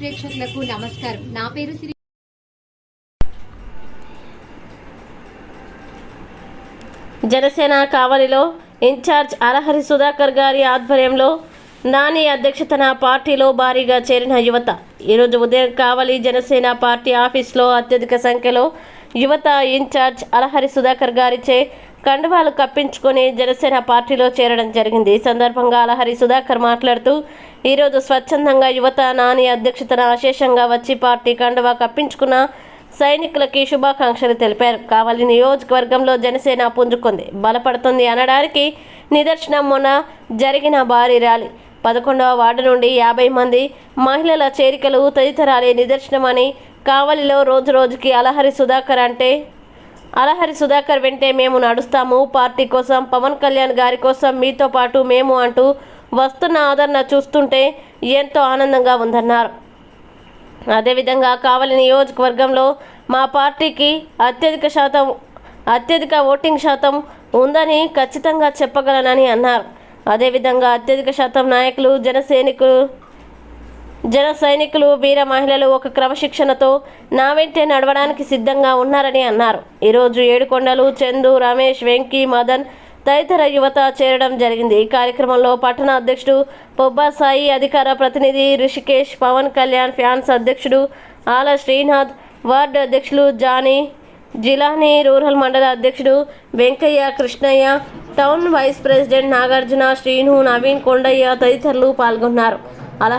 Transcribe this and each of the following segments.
ప్రేక్షకులకు నమస్కారం. నా పేరు సిరి జనసేన కావలిలో ఇన్ఛార్జ్ అలహరి సుధాకర్ గారి ఆధ్వర్యంలో నాని అధ్యక్షతన పార్టీలో భారీగా చేరిన యువత. ఈరోజు ఉదయం కావలి జనసేన పార్టీ ఆఫీస్లో అత్యధిక సంఖ్యలో యువత ఇన్ఛార్జ్ అలహరి సుధాకర్ గారిచే కండువాలు కప్పించుకొని జనసేన పార్టీలో చేరడం జరిగింది. ఈ సందర్భంగా అలహరి సుధాకర్ మాట్లాడుతూ ఈరోజు స్వచ్ఛందంగా యువత నాని అధ్యక్షతన అశేషంగా వచ్చి పార్టీ కండువా కప్పించుకున్న సైనికులకి శుభాకాంక్షలు తెలిపారు. కావలి నియోజకవర్గంలో జనసేన పుంజుకుంది. బలపడుతుంది అనడానికి నిదర్శనం మొన్న జరిగిన భారీ ర్యాలీ. పదకొండవ వార్డు నుండి యాభై మంది మహిళల చేరికలు తదితరాలే నిదర్శనమని కావలిలో రోజు రోజుకి అలహరి సుధాకర్ అంటే అలహరి సుధాకర్ వెంటే మేము నడుస్తాము. పార్టీ కోసం పవన్ కళ్యాణ్ గారి కోసం మీతో పాటు మేము అంటూ వస్తున్న ఆదరణ చూస్తుంటే ఎంతో ఆనందంగా ఉందన్నారు. అదేవిధంగా కావలి నియోజకవర్గంలో మా పార్టీకి అత్యధిక శాతం అత్యధిక ఓటింగ్ శాతం ఉందని ఖచ్చితంగా చెప్పగలనని అన్నారు. అదేవిధంగా అత్యధిక శాతం నాయకులు జనసేనికులు జన సైనికులు వీర మహిళలు ఒక క్రమశిక్షణతో నా వెంటే నడవడానికి సిద్ధంగా ఉన్నారని అన్నారు. ఈరోజు ఏడుకొండలు చందు రమేష్ వెంకీ మదన్ తదితర యువత చేరడం జరిగింది. ఈ కార్యక్రమంలో పట్టణ అధ్యక్షుడు పొబ్బా సాయి అధికార ప్రతినిధి రిషికేష్ పవన్ కళ్యాణ్ ఫ్యాన్స్ అధ్యక్షుడు ఆల శ్రీనాథ్ వార్డు అధ్యక్షులు జానీ జిలానీ రూరల్ మండల అధ్యక్షుడు Venkaiah Krishnaiah town vice president Nagarjuna Srinu Naveen Kondaiah తదితరులు పాల్గొన్నారు. అలా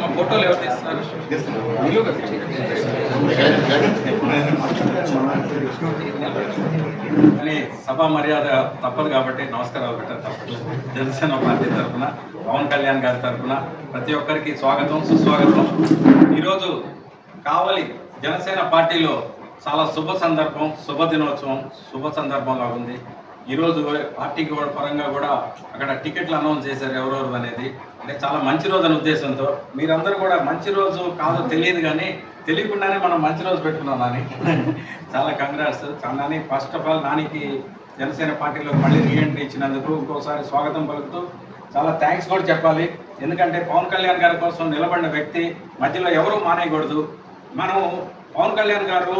మా ఫోటోలు ఎవరు తీస్తున్నారు? నిలువుగా అని సభా మర్యాద తప్పదు కాబట్టి నమస్కారాలు పెట్టారు తప్పదు. జనసేన పార్టీ తరఫున పవన్ కళ్యాణ్ గారి తరఫున ప్రతి ఒక్కరికి స్వాగతం సుస్వాగతం. ఈరోజు కావలి జనసేన పార్టీలో చాలా శుభ సందర్భం శుభ దినోత్సవం శుభ సందర్భంగా ఉంది. ఈరోజు పార్టీకి కూడా పరంగా కూడా అక్కడ టికెట్లు అనౌన్స్ చేశారు ఎవరెవరు అనేది. అంటే చాలా మంచి రోజు అనే ఉద్దేశంతో. మీరందరూ కూడా మంచి రోజు కాదో తెలియదు కానీ తెలియకుండానే మనం మంచి రోజు పెట్టుకున్నాం నాని. చాలా congrats Nani first of all నానికి జనసేన పార్టీలో మళ్ళీ రీఎంట్రీ ఇచ్చినందుకు ఇంకోసారి స్వాగతం పలుకుతూ చాలా థ్యాంక్స్ కూడా చెప్పాలి. ఎందుకంటే పవన్ కళ్యాణ్ గారి కోసం నిలబడిన వ్యక్తి మధ్యలో ఎవరూ మానేయకూడదు. మనం పవన్ కళ్యాణ్ గారు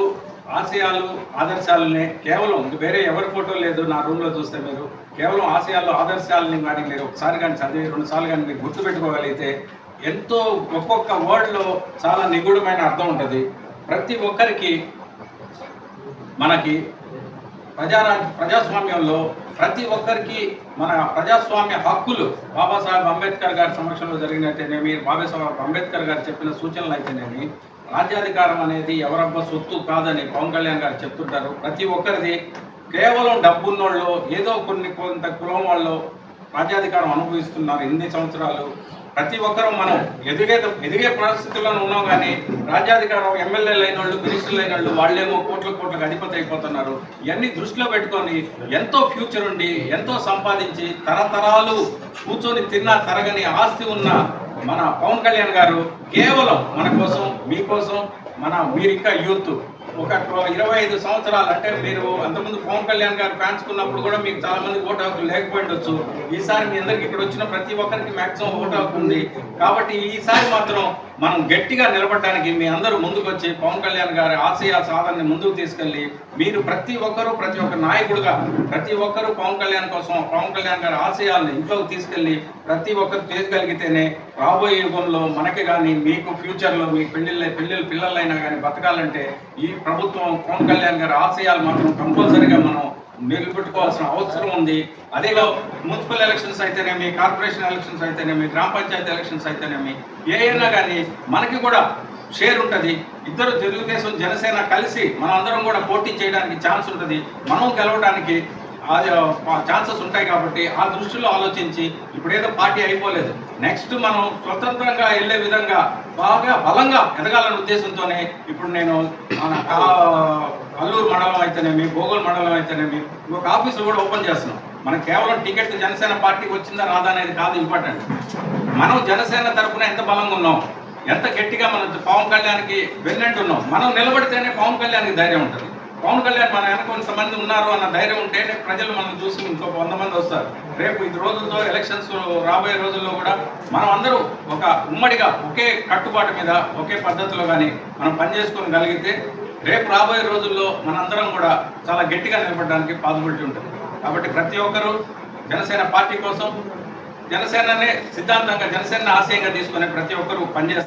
ఆశయాలు ఆదర్శాలనే కేవలం వేరే ఎవరి ఫోటో లేదు నా రూమ్లో చూస్తే మీరు కేవలం ఆశయాలు ఆదర్శాలని కానీ మీరు ఒకసారి కానీ చదివి రెండు సార్లు కానీ మీరు గుర్తుపెట్టుకోగలిగితే ఎంతో ఒక్కొక్క వర్డ్లో చాలా నిగూఢమైన అర్థం ఉంటుంది. ప్రతి ఒక్కరికి మనకి ప్రజారా ప్రజాస్వామ్యంలో ప్రతి ఒక్కరికి మన ప్రజాస్వామ్య హక్కులు. బాబాసాహెబ్ అంబేద్కర్ గారి సమక్షంలో జరిగినట్టేనేమి బాబాసాహెబ్ అంబేద్కర్ గారు చెప్పిన సూచనలు అయితేనేమి రాజ్యాధికారం అనేది ఎవరబ్బ సొత్తు కాదని పవన్ కళ్యాణ్ గారు చెప్తుంటారు. ప్రతి ఒక్కరిది కేవలం డబ్బున్నోళ్ళు ఏదో కొన్ని కొంత కులం వాళ్ళు రాజ్యాధికారం అనుభవిస్తున్నారు ఎన్ని సంవత్సరాలు. ప్రతి ఒక్కరూ మనం ఎదిగే ఎదిగే పరిస్థితుల్లో ఉన్నాం కానీ రాజ్యాధికారం ఎమ్మెల్యేలు అయిన వాళ్ళు మినిస్టర్లు అయిన వాళ్ళు వాళ్ళేమో కోట్ల కోట్లకు అధిపతి అయిపోతున్నారు. ఇవన్నీ దృష్టిలో పెట్టుకొని ఎంతో ఫ్యూచర్ ఉండి ఎంతో సంపాదించి తరతరాలు కూర్చొని తిన్నా తరగని ఆస్తి ఉన్న మన పవన్ కళ్యాణ్ గారు కేవలం మన కోసం మీకోసం మన మీరు ఇంకా యూత్. ఒక ఇరవై ఐదు సంవత్సరాలు అంటే మీరు అంతకుముందు పవన్ కళ్యాణ్ గారు ఫ్యాన్స్ ఉన్నప్పుడు కూడా మీకు చాలా మంది ఓటు హక్కు లేకపోయి ఉండొచ్చు. ఈసారి మీ అందరికి ఇక్కడ వచ్చిన ప్రతి ఒక్కరికి మాక్సిమం ఓటు హక్కు ఉంది. కాబట్టి ఈసారి మాత్రం మనం గట్టిగా నిలబడడానికి మీ అందరూ ముందుకు వచ్చి పవన్ కళ్యాణ్ గారి ఆశయ సాధనని ముందుకు తీసుకెళ్ళి మీరు ప్రతి ఒక్కరూ ప్రతి ఒక్క నాయకుడుగా ప్రతి ఒక్కరూ పవన్ కళ్యాణ్ కోసం పవన్ కళ్యాణ్ గారి ఆశయాలను ఇంట్లోకి తీసుకెళ్ళి ప్రతి ఒక్కరు చేయగలిగితేనే రాబోయే యుగంలో మనకి కానీ మీకు ఫ్యూచర్లో మీ పెళ్ళిళ్ళ పెళ్ళి పిల్లలైనా కానీ బతకాలంటే ఈ ప్రభుత్వం పవన్ కళ్యాణ్ గారి ఆశయాలు మాత్రం కంపల్సరీగా మనం నిలబెట్టుకోవాల్సిన అవసరం ఉంది. అదేలో మున్సిపల్ ఎలక్షన్స్ అయితేనేమి కార్పొరేషన్ ఎలక్షన్స్ అయితేనేమి గ్రామ పంచాయతీ ఎలక్షన్స్ అయితేనేమి ఏ అయినా కానీ మనకి కూడా షేర్ ఉంటుంది. ఇద్దరు తెలుగుదేశం జనసేన కలిసి మనం అందరం కూడా పోటీ చేయడానికి ఛాన్స్ ఉంటుంది. మనం గెలవడానికి అది ఛాన్సెస్ ఉంటాయి కాబట్టి ఆ దృష్టిలో ఆలోచించి ఇప్పుడేదో పార్టీ అయిపోలేదు. నెక్స్ట్ మనం స్వతంత్రంగా వెళ్ళే విధంగా బాగా బలంగా ఎదగాలనే ఉద్దేశంతోనే ఇప్పుడు నేను అల్లూరు మండలం అయితేనేమి భోగోల్ మండలం అయితేనేమి ఇంకొక ఆఫీసులు కూడా ఓపెన్ చేస్తున్నాం. మనం కేవలం టికెట్ జనసేన పార్టీకి వచ్చిందా రాదా అనేది కాదు ఇంపార్టెంట్. మనం జనసేన తరఫున ఎంత బలంగా ఉన్నాం ఎంత గట్టిగా మనం పవన్ కళ్యాణ్కి వెన్నట్టు ఉన్నాం మనం నిలబడితేనే పవన్ కళ్యాణ్కి ధైర్యం ఉంటుంది. పవన్ కళ్యాణ్ మన వెనక కొంతమంది ఉన్నారు అన్న ధైర్యం ఉంటేనే ప్రజలు మనం చూసి ఇంకొక వంద మంది వస్తారు. రేపు ఇది రోజుల్లో ఎలక్షన్స్ రాబోయే రోజుల్లో కూడా మనం అందరూ ఒక ఉమ్మడిగా ఒకే కట్టుబాటు మీద ఒకే పద్ధతిలో కానీ మనం పనిచేసుకొని కలిగితే రేపు రాబోయే రోజుల్లో మనందరం కూడా చాలా గట్టిగా నిలబడడానికి పాసిబిలిటీ ఉంటుంది. కాబట్టి ప్రతి ఒక్కరూ జనసేన పార్టీ కోసం జనసేననే సిద్ధాంతంగా జనసేన ఆశయంగా తీసుకునే ప్రతి ఒక్కరూ పనిచేస్తారు.